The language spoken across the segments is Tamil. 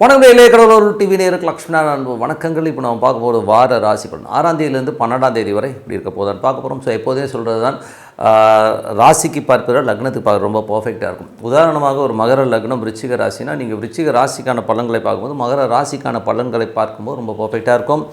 வணக்கம் இளைய கடவுள் டிவி நேருக்கு லக்ஷ்மணா அன்பு வணக்கங்கள். இப்போ நம்ம பார்க்க போகிற வார ராசி பலன் ஆறாம் தேதியிலேருந்து பன்னெண்டாம் தேதி வரை இப்படி இருக்க போதான் பார்க்க போகிறோம் ஸோ எப்போதே சொல்கிறது தான் ராசிக்கு பார்ப்பதை லக்னத்துக்கு பார்க்க ரொம்ப பர்ஃபெக்டாக இருக்கும். உதாரணமாக ஒரு மகர லக்னம் விருச்சிக ராசினா நீங்கள் விருச்சிக ராசிக்கான பலன்களை பார்க்கும்போது மகர ராசிக்கான பலன்களை பார்க்கும்போது ரொம்ப பர்ஃபெக்டாக இருக்கும்.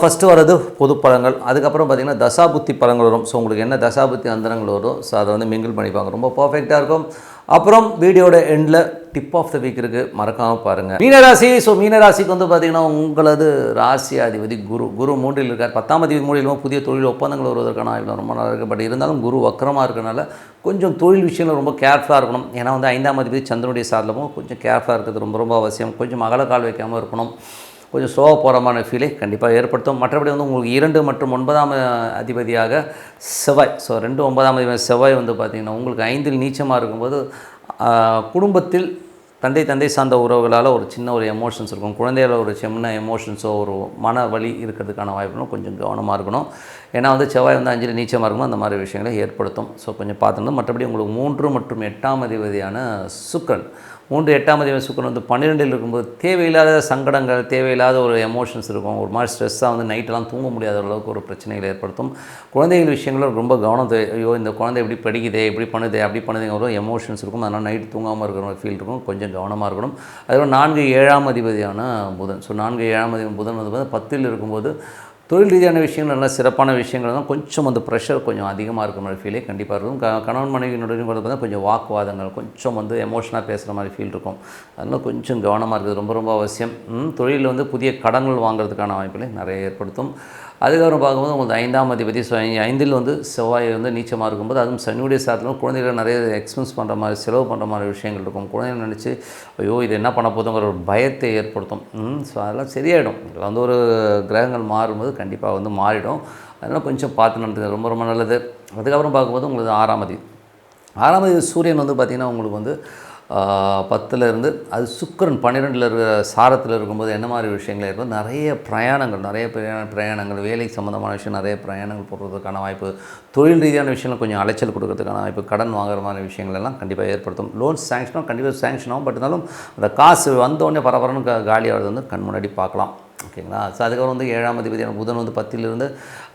ஃபஸ்ட்டு வர்றது பொது பழங்கள் அதுக்கப்புறம் பார்த்திங்கன்னா தசாபுத்தி பழங்கள் வரும். ஸோ உங்களுக்கு என்ன தசாபுத்தி அந்தரங்கள் வரும் ஸோ அதை வந்து மிங்கிள் பண்ணிப்பாங்க. ரொம்ப பர்ஃபெக்டாக இருக்கும். அப்புறம் வீடியோட எண்டில் டிப் ஆஃப் த வீக் இருக்குது மறக்காமல் பாருங்கள் மீனராசி ஸோ மீனராசிக்கு வந்து பார்த்திங்கன்னா உங்களது ராசி அதிபதி குரு. குரு மூன்றில் இருக்கார். பத்தாம் அதிபதி மூலியமாக புதிய தொழில் ஒப்பந்தங்கள் வருவதற்கான ஆய்வு ரொம்ப நல்லா இருக்குது பட் இருந்தாலும் குரு வக்கரமாக இருக்கனால கொஞ்சம் தொழில் விஷயங்கள் ரொம்ப கேர்ஃபுல்லாக இருக்கணும். ஏன்னா வந்து ஐந்தாம் அதிபதி சந்திரனுடைய சாதலமும் கொஞ்சம் கேர்ஃபுல்லாக இருக்கிறது ரொம்ப ரொம்ப அவசியம். கொஞ்சம் அகலக்கால் கால் வைக்காமல் இருக்கணும். கொஞ்சம் ஸ்லோவாக ஃபீலை கண்டிப்பாக ஏற்படுத்தும். மற்றபடி வந்து உங்களுக்கு இரண்டு மற்றும் ஒன்பதாம் அதிபதியாக செவ்வாய். ஸோ ரெண்டு ஒன்பதாம் அதிபதி செவ்வாய் வந்து பார்த்திங்கன்னா உங்களுக்கு ஐந்தில் நீச்சமாக இருக்கும்போது குடும்பத்தில் தந்தை தந்தை சார்ந்த உறவுகளால் ஒரு சின்ன ஒரு எமோஷன்ஸ் இருக்கும். குழந்தைகள ஒரு சின்ன எமோஷன்ஸோ ஒரு மன வலி இருக்கிறதுக்கான வாய்ப்புகளும் கொஞ்சம் கவனமாக இருக்கணும். ஏன்னா வந்து செவ்வாய் வந்து அஞ்சில் நீச்சமாக இருக்கணும் அந்த மாதிரி விஷயங்களை ஏற்படுத்தும். ஸோ கொஞ்சம் பார்த்துருந்தோம் மற்றபடி உங்களுக்கு மூன்று மற்றும் எட்டாம் அதிபதியான சுக்கரன். மூன்று எட்டாம் அதிபதி சுக்கரன் வந்து பன்னிரெண்டில் இருக்கும்போது தேவையில்லாத சங்கடங்கள் தேவையில்லாத ஒரு எமோஷன்ஸ் இருக்கும். ஒரு மாதிரி ஸ்ட்ரெஸ்ஸாக வந்து நைட்டெல்லாம் தூங்க முடியாத அளவுக்கு ஒரு பிரச்சனைகளை ஏற்படுத்தும். குழந்தைகள் விஷயங்களில் ரொம்ப கவனம் தே ஐயோ இந்த குழந்தை எப்படி படிக்குதே இப்படி பண்ணுதே அப்படி பண்ணுதுங்க ஒரு எமோஷன்ஸ் இருக்கும். அதனால் நைட் தூங்காமல் இருக்கிற ஒரு ஃபீல் இருக்கும். கொஞ்சம் கவனமாக இருக்கணும். அதுக்கப்புறம் நான்கு ஏழாம் அதிபதியான புதன். ஸோ நான்கு ஏழாம் அதிபதி புதன் வந்து பார்த்தா பத்தில் இருக்கும்போது தொழில் ரீதியான விஷயங்கள் நல்லா சிறப்பான விஷயங்கள் தான் கொஞ்சம் அந்த ப்ரெஷர் கொஞ்சம் அதிகமாக இருக்கிற மாதிரி ஃபீலே கண்டிப்பாக இருக்கும். க கணவன் மனைவியினுடைய பார்த்தா கொஞ்சம் வாக்குவாதங்கள் கொஞ்சம் வந்து எமோஷனாக பேசுகிற மாதிரி ஃபீல் இருக்கும். அதனால் கொஞ்சம் கவனமாக இருக்குது ரொம்ப ரொம்ப அவசியம். தொழிலில் வந்து புதிய கடன்கள் வாங்குறதுக்கான வாய்ப்புகளை நிறைய ஏற்படுத்தும். அதுக்கப்புறம் பார்க்கும்போது உங்களுக்கு ஐந்தாம் அதிபதி ஐந்தில் வந்து செவ்வாய் வந்து நீச்சமாக இருக்கும்போது அதுவும் சனியுடைய சாத்திலும் குழந்தைகள் நிறைய எக்ஸ்பென்ஸ் பண்ணுற மாதிரி செலவு பண்ணுற மாதிரி விஷயங்கள் இருக்கும். குழந்தைகள் நினச்சி ஐயோ இது என்ன பண்ண போதுங்கிற ஒரு பயத்தை ஏற்படுத்தும். ஸோ அதெல்லாம் சரியாயிடும். இதில் வந்து ஒரு கிரகங்கள் மாறும்போது கண்டிப்பாக வந்து மாறிடும். அதனால் கொஞ்சம் பார்த்து நடந்தது ரொம்ப ரொம்ப நல்லது. அதுக்கப்புறம் பார்க்கும்போது உங்களுக்கு ஆறாம் அதிபதி. ஆறாம் தேதி சூரியன் வந்து பார்த்திங்கன்னா உங்களுக்கு வந்து பத்துலேருந்து அது சுக்கிரன் பன்னிரெண்டில் இருக்கிற சாரத்தில் இருக்கும்போது என்ன மாதிரி விஷயங்கள் இருக்கும் நிறைய பிரயாணங்கள் நிறைய பிரயாண பிரயாணங்கள் வேலைக்கு சம்மந்தமான விஷயம் நிறைய பிரயாணங்கள் போடுறதுக்கான வாய்ப்பு தொழில் ரீதியான விஷயங்கள் கொஞ்சம் அலைச்சல் கொடுக்கறதுக்கான வாய்ப்பு கடன் வாங்குற மாதிரி விஷயங்கள் எல்லாம் கண்டிப்பாக ஏற்படுத்தும். லோன் சேங்ஷனும் கண்டிப்பாக சேங்ஷன் ஆகும் பட் இருந்தாலும் அந்த காசு வந்தோடனே பரபரன்னு கா- காலி ஆகிறது வந்து கண் முன்னாடி பார்க்கலாம். ஓகேங்களா? ஸோ அதுக்கப்புறம் வந்து ஏழாம் அதிபதியான புதன் வந்து பத்திலிருந்து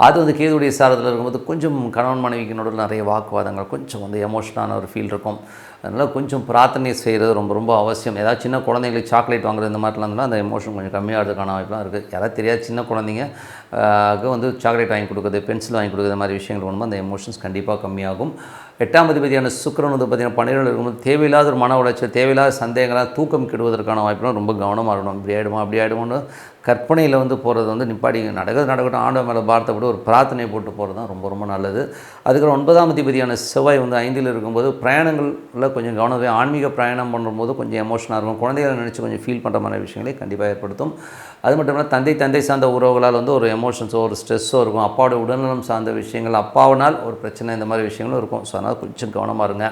அது வந்து கேதுடைய சாரத்தில் இருக்கும்போது கொஞ்சம் கணவன் மனைவிக்கு நடுவில் நிறைய வாக்குவாதங்கள் கொஞ்சம் வந்து எமோஷனான ஒரு ஃபீல் இருக்கும். அதனால் கொஞ்சம் பிரார்த்தனை செய்கிறது ரொம்ப ரொம்ப அவசியம். ஏதாவது சின்ன குழந்தைங்களுக்கு சாக்லேட் வாங்குறது இந்த மாதிரிலாம் இருந்தால் அந்த எமோஷன் கொஞ்சம் கம்மியாகிறதுக்கான வாய்ப்புலாம் இருக்குது யாராவது தெரியாது சின்ன குழந்தைங்க வந்து சாக்லேட் வாங்கி கொடுக்குறது பென்சில் வாங்கி கொடுக்குறது மாதிரி விஷயங்கள் பண்ணும்போது அந்த எமோஷன்ஸ் கண்டிப்பாக கம்மியாகும். எட்டாம் அதிபதியான சுக்கிரன் வந்து பார்த்திங்கன்னா பன்னிரெண்டு இருக்கும்போது தேவையில்லாத ஒரு மன உளைச்சல் தேவையில்லாத சந்தேகங்களாக தூக்கம் கெடுவதற்கான வாய்ப்புலாம் ரொம்ப கவனமாக இருக்கணும். இப்படி ஆகிடுமா அப்படி ஆகிடுமோன்னு கற்பனையில் வந்து போகிறது வந்து நிப்பாடி நடக்கிறது நடக்கட்டும் ஆண்டவன் மேலே பார்த்த ஒரு பிரார்த்தனை போட்டு போகிறது தான் ரொம்ப ரொம்ப நல்லது. அதுக்கப்புறம் ஒன்பதாம் அதிபதியான செவ்வாய் வந்து ஐந்தில் இருக்கும்போது பிரயாணங்களில் கொஞ்சம் கவனம் ஆன்மீக பிரயாணம் பண்ணும்போது கொஞ்சம் எமோஷனாக இருக்கும். குழந்தைகளை நினச்சி கொஞ்சம் ஃபீல் பண்ணுற மாதிரி விஷயங்களை கண்டிப்பாக ஏற்படுத்தும். அது மட்டும் இல்லாமல் தந்தை தந்தை சார்ந்த உறவுகளால் வந்து ஒரு எமோஷன்ஸோ ஒரு ஸ்ட்ரெஸ்ஸோ இருக்கும். அப்பாவோட உடல்நலம் சார்ந்த விஷயங்கள் அப்பாவினால் ஒரு பிரச்சனை இந்த மாதிரி விஷயங்களும் இருக்கும். ஸோ அதனால் கொஞ்சம் கவனமாக இருங்க.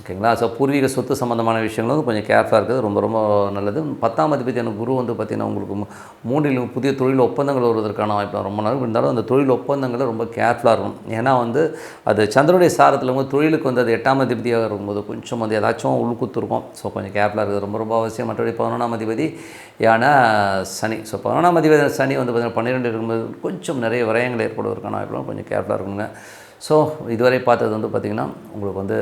ஓகேங்களா? ஸோ பூர்வீக சொத்து சம்மந்தமான விஷயங்களும் கொஞ்சம் கேர்ஃபுல்லாக இருக்கிறது. ரொம்ப ரொம்ப நல்லது. பத்தாம் அதிபதியான குரு வந்து பார்த்திங்கன்னா உங்களுக்கு மூன்றிலும் மூன்றில் புதிய தொழில் ஒப்பந்தங்கள் வருவதற்கான வாய்ப்பு ரொம்ப நாள். இருந்தாலும் அந்த தொழில் ஒப்பந்தங்களை ரொம்ப கேர்ஃபுல்லாக இருக்கும் ஏன்னா வந்து அது சந்திரனுடைய சாரத்தில் வந்து தொழிலுக்கு வந்து அது எட்டாம் அதிபதியாக இருக்கும்போது கொஞ்சம் வந்து ஏதாச்சும் உள்குத்து இருக்கும் ஸோ கொஞ்சம் கேர்ஃபுல்லாக இருக்குது ரொம்ப ரொம்ப அவசியம். மற்றபடி பதினொன்றாம் அதிபதி ஏன்னா சனி. ஸோ பதினொன்றாம் அதிபதி சனி வந்து பார்த்திங்கன்னா பன்னிரெண்டு இருக்கும்போது கொஞ்சம் நிறைய விரயங்கள் ஏற்படுவதற்கான வாய்ப்புகளும் கொஞ்சம் கேர்ஃபுல்லாக இருக்குங்க ஸோ இதுவரை பார்த்தது வந்து பார்த்திங்கன்னா உங்களுக்கு வந்து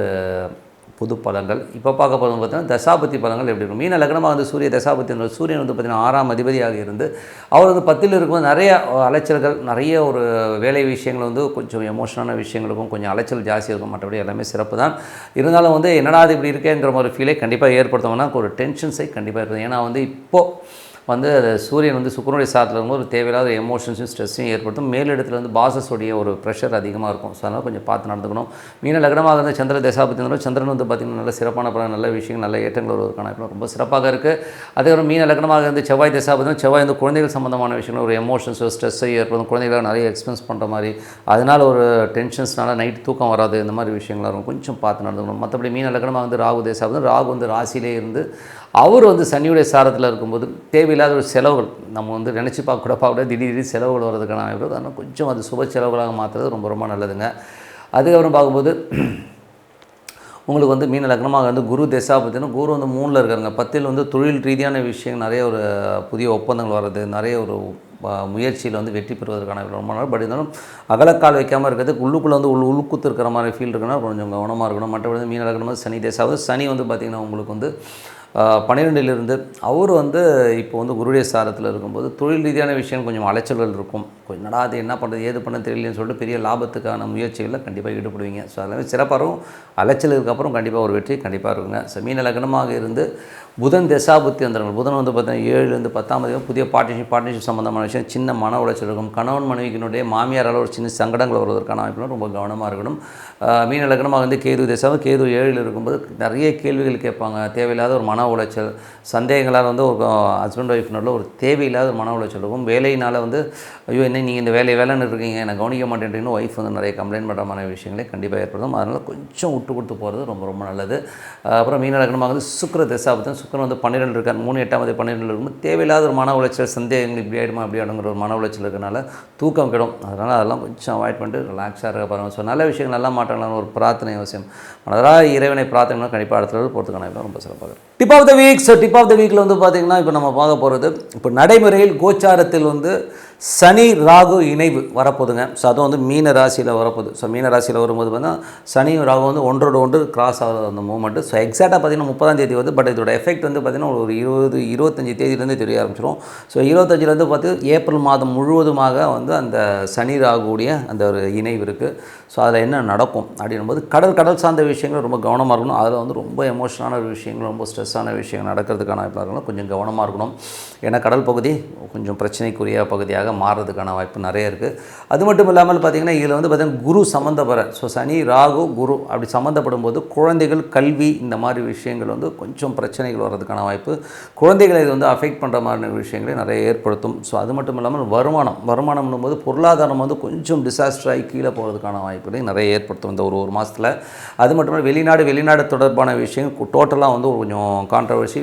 புது பலன்கள் இப்போ பார்க்க போகிறது பார்த்தீங்கன்னா தசாபதி பலங்கள் எப்படி இருக்கும்? மீன லக்னமாக வந்து சூரிய தசாபதி சூரியன் வந்து பார்த்திங்கன்னா ஆறாம் அதிபதியாக இருந்து அவர் வந்து பத்தில் இருக்கும்போது நிறைய அலைச்சல்கள் நிறைய ஒரு வேலை விஷயங்கள் வந்து கொஞ்சம் எமோஷனான விஷயங்களுக்கும் கொஞ்சம் அலைச்சல் ஜாஸ்தி இருக்கும். மற்றபடி எல்லாமே சிறப்பு தான். இருந்தாலும் வந்து என்னடா அது இப்படி இருக்கேங்கிற ஒரு ஃபீலை கண்டிப்பாக ஏற்படுத்தோம்னா ஒரு டென்ஷன்ஸை கண்டிப்பாக இருக்குது ஏன்னா வந்து இப்போது வந்து சூரியன் வந்து சுக்கரனுடைய சாரத்தில் இருக்கும்போது ஒரு தேவையில்லாத எமோஷன்ஸும் ஸ்ட்ரெஸ்ஸையும் ஏற்படுத்தும். மேலிடத்தில் வந்து பாசஸோடைய ஒரு ப்ரெஷர் அதிகமாக இருக்கும். ஸோ அதனால் கொஞ்சம் பார்த்து நடந்துக்கணும். மீன லக்னமாக இருந்த சந்திர தசாபத்தி இருந்தாலும் சந்திரன் வந்து பார்த்திங்கன்னா நல்ல சிறப்பான பல நல்ல விஷயங்கள் நல்ல ஏற்றங்கள் வருவதற்கான ரொம்ப சிறப்பாக இருக்குது அதே ஒரு மீன லக்னமாக இருந்து செவ்வாய் தசாபத்தி செவ்வாய் வந்து குழந்தைகள் சம்மந்தமான விஷயங்கள் ஒரு எமோஷன்ஸோ ஸ்ட்ரெஸ்ஸோ ஏற்படும் குழந்தைகளாக நிறைய எக்ஸ்பென்ஸ் பண்ணுற மாதிரி. அதனால் ஒரு டென்ஷன்ஸ்னால நைட் தூக்கம் வராது. இந்த மாதிரி விஷயங்கள்லாம் இருக்கும் கொஞ்சம் பார்த்து நடந்துக்கணும். மற்றபடி மீன லக்னமாக வந்து ராகு தேசாபதி ராகு வந்து ராசியிலே இருந்து அவர் வந்து சனியுடைய சாரத்தில் இருக்கும்போது தேவையில்லாத ஒரு செலவுகள் நம்ம வந்து நினச்சி பார்க்க கூட பார்க்க கூட திடீர் திடீர் செலவுகள் வர்றதுக்கான வாய்ப்பு ஆனால் கொஞ்சம் அது சுப செலவுகளாக மாற்றுறது ரொம்ப ரொம்ப நல்லதுங்க. அதுக்கப்புறம் பார்க்கும்போது உங்களுக்கு வந்து மீன லக்னமாக வந்து குரு திசா பார்த்தீங்கன்னா குரு வந்து மூணில் இருக்காருங்க. பத்தில் வந்து தொழில் ரீதியான விஷயம் நிறைய ஒரு புதிய ஒப்பந்தங்கள் வர்றது நிறைய ஒரு முயற்சியில் வந்து வெற்றி பெறுவதற்கான ரொம்ப நாள் பட் இருந்தாலும் அகலக்கால் வைக்காமல் இருக்கிறது உள்ளுக்குள்ளே வந்து உள் உள்குத்து இருக்கிற மாதிரி ஃபீல் இருக்குன்னா கொஞ்சம் கவனமாக இருக்கணும். மற்றபடி மீன லக்னமாக சனி தேசாவது சனி வந்து பார்த்திங்கன்னா உங்களுக்கு வந்து பன்னிரெண்டிலிருந்து அவர் வந்து இப்போ வந்து குருடைய சாரத்தில் இருக்கும்போது தொழில் ரீதியான விஷயம் கொஞ்சம் அலைச்சல்கள் இருக்கும். கொஞ்சம் நடா அது என்ன பண்ணுறது ஏது பண்ண தெரியலன்னு சொல்லிட்டு பெரிய லாபத்துக்கான முயற்சிகளில் கண்டிப்பாக ஈடுபடுவீங்க. ஸோ அதெல்லாமே சிறப்பாகவும் அலைச்சலுக்கு அப்புறம் கண்டிப்பாக ஒரு வெற்றி கண்டிப்பாக இருக்குங்க. ஸோ மீன லக்னமாக இருந்து புதன் தசாபுத்தி வந்துடுங்க புதன் வந்து பார்த்தீங்கன்னா ஏழுலேருந்து பத்தாம் தேதி புதிய பார்ட்னர்ஷிப் பார்ட்னர்ஷிப் சம்மந்தமான விஷயம் சின்ன மன உளைச்சல் இருக்கும் கணவன் மனைவிக்கினுடைய மாமியாரால் ஒரு சின்ன சங்கடங்கள் வருவதற்கான வாய்ப்புலாம் ரொம்ப கவனமாக இருக்கணும். மீன லக்னமாக வந்து கேது தசாவும் கேது ஏழில் இருக்கும்போது நிறைய கேள்விகள் கேட்பாங்க. தேவையில்லாத ஒரு மன உளைச்சல் சந்தேகங்களால் வந்து ஒரு ஹஸ்பண்ட் ஒய்ஃப் ஒரு தேவையில்லாத ஒரு மன உளைச்சல் இருக்கும். வேலையினால் வந்து ஐயோ என்ன நீங்கள் இந்த வேலை வேலைன்னு இருக்கீங்க நான் கவனிக்க மாட்டேன்றீங்கன்னு ஒய்ஃப் வந்து நிறைய கம்ப்ளைண்ட் பண்ணுற மாதிரி விஷயங்களே கண்டிப்பாக ஏற்படும் அதனால் கொஞ்சம் விட்டு கொடுத்து போகிறது ரொம்ப ரொம்ப நல்லது. அப்புறம் மீன லக்னமாக வந்து சுக்கிர தசாபத்தம் சுக்கரன் வந்து பன்னிரெண்டு இருக்கார். மூணு எட்டாம் தேதி பன்னிரெண்டு இருக்கும்போது தேவையில்லாத ஒரு மன உளைச்சல் சந்தேகங்கள் இப்படி ஆகிடுமா அப்படி ஆடுங்கிற ஒரு மன உளைச்சல் இருக்கனால தூக்கம் கிடும். அதனால் அதெல்லாம் கொஞ்சம் அவாய்ட் பண்ணிட்டு ரிலாக்ஸாக இருக்க பாருங்கள் ஸோ நல்ல விஷயங்கள் நல்லா மாற்றலாம் ஒரு பிரார்த்தனை அவசியம். மனதாக இறைவனை பிரார்த்தனை கண்டிப்பாக அடுத்த level போகிறதுக்கான ரொம்ப சிறப்பாக tip of the week so tip of the வீக்கில் வந்து பார்த்தீங்கன்னா இப்போ நம்ம பார்க்க போகிறது இப்போ நடைமுறையில் கோச்சாரத்தில் வந்து சனி ராகு இணைவு வரப்போதுங்க ஸோ அதுவும் வந்து மீன ராசியில் வரப்போகுது. ஸோ மீன ராசியில் வரும்போது பார்த்தீங்கன்னா சனியும் ராகு வந்து ஒன்றோடு ஒன்று கிராஸ் ஆகுது அந்த மூமெண்ட்டு ஸோ எக்ஸாக்டாக பார்த்தீங்கன்னா முப்பதாம் தேதி வந்து பட் இதோட எஃபெக்ட் வந்து பார்த்தீங்கன்னா ஒரு இருபது இருபத்தஞ்சி தேதியிலேருந்து தெரிய ஆரம்பிச்சிடும் ஸோ இருபத்தஞ்சிலேருந்து பார்த்து ஏப்ரல் மாதம் முழுவதுமாக வந்து அந்த சனி ராகுடைய அந்த ஒரு இணைவு இருக்குது ஸோ அதில் என்ன நடக்கும் அப்படின்னும்போது கடல் கடல் சார்ந்த விஷயங்கள் ரொம்ப கவனமாக இருக்கணும். அதில் வந்து ரொம்ப எமோஷனான விஷயங்கள் ரொம்ப ஸ்ட்ரெஸ்ஸான விஷயங்கள் நடக்கிறதுக்கான வாய்ப்பாக இருக்கணும் கொஞ்சம் கவனமாக இருக்கணும். ஏன்னா கடல் பகுதி கொஞ்சம் பிரச்சனைக்குரிய பகுதியாக மாறுறதுக்கான வாய்ப்பு நிறைய இருக்குது அது மட்டும் இல்லாமல் பார்த்திங்கன்னா இதில் வந்து பார்த்திங்கன்னா குரு சம்மந்தப்பட ஸோ சனி ராகு குரு அப்படி சம்மந்தப்படும் போது குழந்தைகள் கல்வி இந்த மாதிரி விஷயங்கள் வந்து கொஞ்சம் பிரச்சனைகள் வர்றதுக்கான வாய்ப்பு குழந்தைகளை இது வந்து அஃபெக்ட் பண்ணுற மாதிரியான விஷயங்களை நிறைய ஏற்படுத்தும். ஸோ அது மட்டும் இல்லாமல் வருமானம் வருமானம்னும் போது பொருளாதாரம் வந்து கொஞ்சம் டிசாஸ்டர் ஆகி கீழே போகிறதுக்கான வாய்ப்புகளையும் நிறைய ஏற்படுத்தும் இந்த ஒரு ஒரு மாதத்தில் அது மட்டும் இல்லாமல் வெளிநாடு வெளிநாடு தொடர்பான விஷயங்கள் டோட்டலாக வந்து கொஞ்சம் கான்ட்ரவர்சி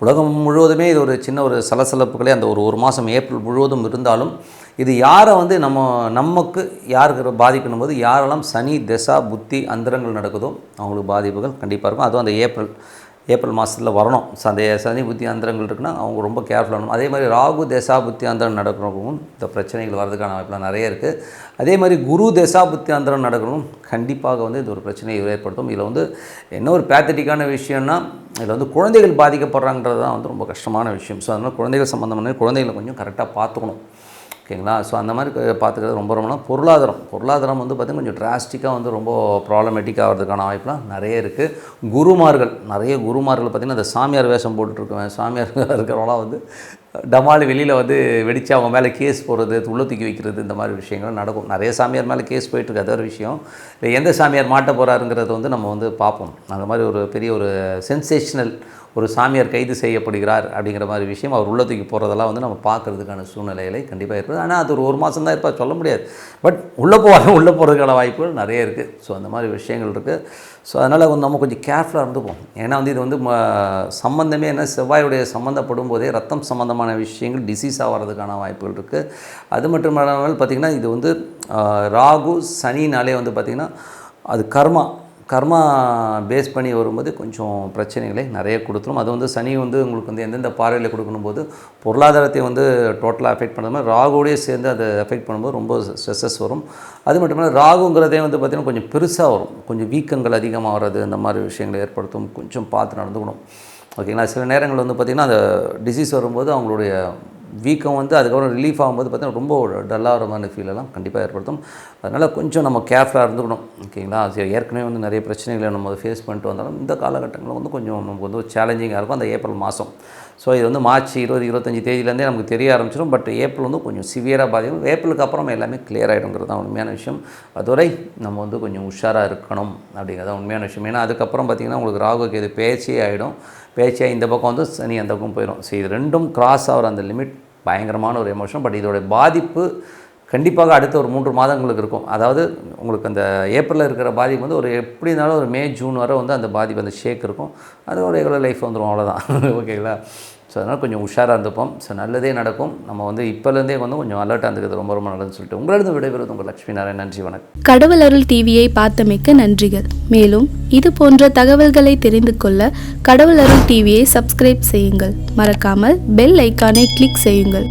உலகம் முழுவதுமே இது ஒரு சின்ன ஒரு சலசலப்புகளே அந்த ஒரு ஒரு மாதம் ஏப்ரல் முழுவதும் இருந்தாலும் இது யாரை வந்து நம்ம நமக்கு யாருக்கு பாதிக்கணும் போது யாரெல்லாம் சனி தசா புத்தி அந்தரங்கள் நடக்குதோ அவங்களுக்கு பாதிப்புகள் கண்டிப்பாக இருக்கும். அதுவும் அந்த ஏப்ரல் ஏப்ரல் மாதத்தில் வரணும். சந்தைய அந்த சனி புத்தி அந்தரங்கள் இருக்குன்னா அவங்க ரொம்ப கேர்ஃபுல்லாக இருக்கணும். அதே மாதிரி ராகு தசா புத்தி அந்தரம் நடக்கிறவங்களும் இந்த பிரச்சனைகள் வரதுக்கான வாய்ப்புலாம் நிறைய இருக்குது அதே மாதிரி குரு தசா புத்தி அந்தரம் நடக்கணும் கண்டிப்பாக வந்து இது ஒரு பிரச்சனையை ஏற்படுத்தும். இதில் வந்து என்ன ஒரு பேத்தட்டிக்கான விஷயம்னா இதில் வந்து குழந்தைகள் பாதிக்கப்படுறாங்கிறது தான் வந்து ரொம்ப கஷ்டமான விஷயம். ஸோ அதனால் குழந்தைகள் சம்மந்தமான குழந்தைகளை கொஞ்சம் கரெக்டாக பார்த்துக்கணும். ஓகேங்களா? ஸோ அந்த மாதிரி பார்த்துக்கிறது ரொம்ப ரொம்ப பொருளாதாரம். பொருளாதாரம் வந்து பார்த்திங்கன்னா கொஞ்சம் டிராஸ்டிக்காக வந்து ரொம்ப ப்ராப்ளமேட்டிக் ஆகிறதுக்கான வாய்ப்புலாம் நிறைய இருக்குது குருமார்கள். நிறைய குருமார்கள் பார்த்திங்கன்னா அந்த சாமியார் வேஷம் போட்டுட்ருக்குவேன். சாமியார் இருக்கிறவங்களாம் வந்து டமாலி வெளியில் வந்து வெடித்து அவங்க மேலே கேஸ் போடுறது துள்ள தூக்கி வைக்கிறது இந்த மாதிரி விஷயங்கள் நடக்கும். நிறைய சாமியார் மேலே கேஸ் போயிட்டுருக்கு அது ஒரு விஷயம். இல்லை எந்த சாமியார் மாட்ட போகிறாருங்கிறத வந்து நம்ம வந்து பார்ப்போம். அந்த மாதிரி ஒரு பெரிய ஒரு சென்சேஷனல் ஒரு சாமியார் கைது செய்யப்படுகிறார் அப்படிங்கிற மாதிரி விஷயம் அவர் உள்ள தூக்கி போகிறதெல்லாம் வந்து நம்ம பார்க்கறதுக்கான சூழ்நிலைகளை கண்டிப்பாக இருக்குது. ஆனால் அது ஒரு ஒரு மாதம் தான் இருப்பார் சொல்ல முடியாது. பட் உள்ளே போவாங்க உள்ளே போகிறதுக்கான வாய்ப்புகள் நிறைய இருக்குது ஸோ அந்த மாதிரி விஷயங்கள் இருக்குது ஸோ அதனால் வந்து நம்ம கொஞ்சம் கேர்ஃபுல்லாக இருந்துப்போம் ஏன்னா வந்து இது வந்து ம- என்ன செவ்வாயுடைய சம்மந்தப்படும் போதே ரத்தம் சம்மந்தமான விஷயங்கள் டிசீஸ் ஆகிறதுக்கான வாய்ப்புகள் இருக்குது அது மட்டும் இல்லாமல் பார்த்திங்கன்னா இது வந்து ராகு சனினாலே வந்து பார்த்திங்கன்னா அது கர்மா கர்மா பேஸ் பண்ணி வரும்போது கொஞ்சம் பிரச்சனைகளை நிறைய கொடுத்துரும். அது வந்து சனி வந்து உங்களுக்கு வந்து எந்தெந்த பார்வையில் கொடுக்கணும் போது பொருளாதாரத்தை வந்து டோட்டலாக அஃபெக்ட் பண்ணுற மாதிரி ராகுவோடய சேர்ந்து அதை அஃபெக்ட் பண்ணும்போது ரொம்ப ஸ்ட்ரெஸ்ஸஸ் வரும். அது மட்டும் இல்லாமல் ராகுங்கிறதே வந்து பார்த்திங்கன்னா கொஞ்சம் பெருசாக வரும். கொஞ்சம் வீக்கங்கள் அதிகமாக வர்றது இந்த மாதிரி விஷயங்களை ஏற்படுத்தும். கொஞ்சம் பார்த்து நடந்துக்கணும். ஓகேங்களா? சில நேரங்கள் வந்து பார்த்திங்கன்னா அந்த டிசீஸ் வரும்போது அவங்களுடைய வீக்கம் வந்து அதுக்கப்புறம் ரிலீஃப் ஆகும்போது பார்த்தீங்கன்னா ரொம்ப டல்லாகிற மாதிரி ஃபீலெல்லாம் கண்டிப்பாக ஏற்படுத்தும். அதனால் கொஞ்சம் நம்ம கேர்ஃபுல்லாக இருந்துக்கணும் ஓகேங்களா? சரி ஏற்கனவே வந்து நிறைய பிரச்சனைகளை நம்ம ஃபேஸ் பண்ணிட்டு வந்தாலும் இந்த காலகட்டங்களில் வந்து கொஞ்சம் நமக்கு வந்து சேலஞ்சிங்காக இருக்கும். அந்த ஏப்ரல் மாதம் ஸோ இது வந்து மார்ச் இருபது இருபத்தஞ்சி தேதியிலேருந்தே நமக்கு தெரிய ஆரம்பிச்சிடும். பட் ஏப்ரல் வந்து கொஞ்சம் சிவியராக பாதிக்கும். ஏப்ரலுக்கு அப்புறம் எல்லாமே கிளியர் ஆகிடுங்கிறது தான் உண்மையான விஷயம். அதுவரை நம்ம வந்து கொஞ்சம் உஷாராக இருக்கணும் அப்படிங்கிறது தான் உண்மையான விஷயம். ஏன்னா அதுக்கப்புறம் பார்த்திங்கன்னா உங்களுக்கு ராகு கேது பேச்சே ஆகிடும் பேச்சியாக இந்த பக்கம் வந்து சனி அந்த பக்கம் போயிடும். ஸோ இது ரெண்டும் கிராஸ் ஆகிற அந்த லிமிட் பயங்கரமான ஒரு எமோஷன் பட் இதோடைய பாதிப்பு கண்டிப்பாக அடுத்த ஒரு மூன்று மாதங்களுக்கு இருக்கும். அதாவது உங்களுக்கு அந்த ஏப்ரலில் இருக்கிற பாதிப்பு வந்து ஒரு எப்படி இருந்தாலும் ஒரு மே ஜூன் வரை வந்து அந்த பாதிப்பு அந்த ஷேக் இருக்கும். அது ஒரு ரெகுலர் லைஃப் வந்துடும் அவ்வளோதான் ஓகேங்களா ஸோ அதனால் கொஞ்சம் உஷாராக இருந்துப்போம். ஸோ நல்லதே நடக்கும். நம்ம வந்து இப்போலேருந்தே வந்து கொஞ்சம் அலர்ட்டாக இருந்துக்கிறது ரொம்ப ரொம்ப நல்லதுன்னு சொல்லிட்டு உங்களிடம் விடைபெறுவது உங்கள் லட்சுமி நாராயண் நன்றி வணக்கம். கடவுள் அருள் டிவியை பார்த்தமைக்க நன்றிகள். மேலும் இது போன்ற தகவல்களை தெரிந்து கொள்ள கடவுள் அருள் டிவியை சப்ஸ்கிரைப் செய்யுங்கள். மறக்காமல் பெல் ஐக்கானை கிளிக் செய்யுங்கள்.